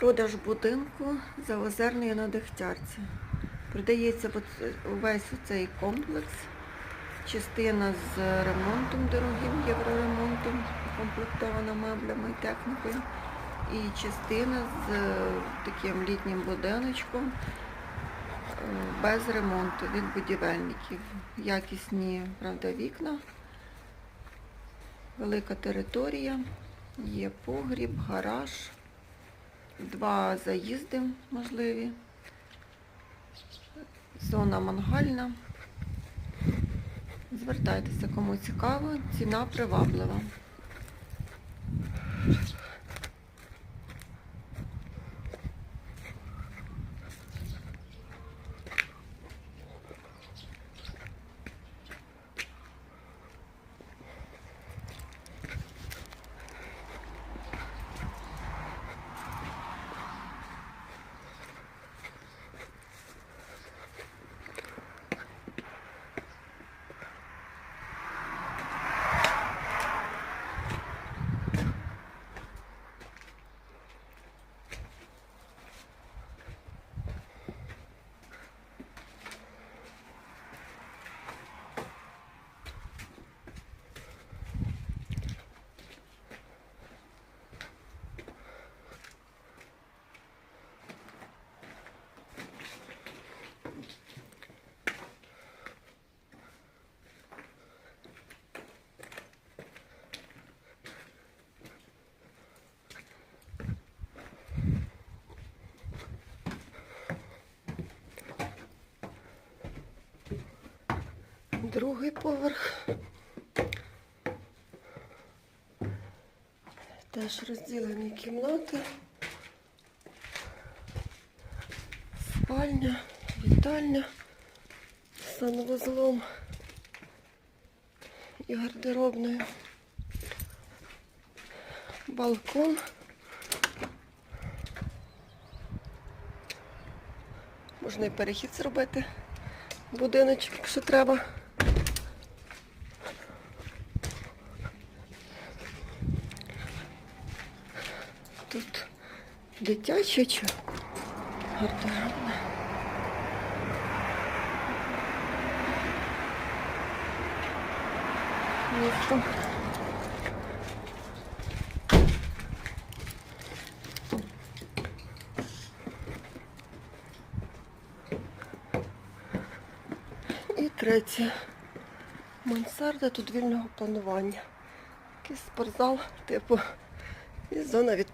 Продаж будинку за озерною на Дегтярці. Продається от увесь цей комплекс. Частина з ремонтом дорогим євроремонтом, комплектована меблями і технікою. І частина з е, таким літнім будиночком е, без ремонту від будівельників. Якісні, правда, вікна, велика територія, є погріб, гараж, два заїзди можливі, зона мангальна. Звертайтеся, кому цікаво, ціна приваблива. Другий поверх. Теж розділені кімнати. Спальня, вітальня з санвузлом і гардеробною. Балкон. Можна і перехід зробити. Будиночок, якщо треба. Тут дитяче чи гардеробне. Місто. І третє. Мансарда тут вільного планування. Якийсь спортзал, типу, і зона відпочинку.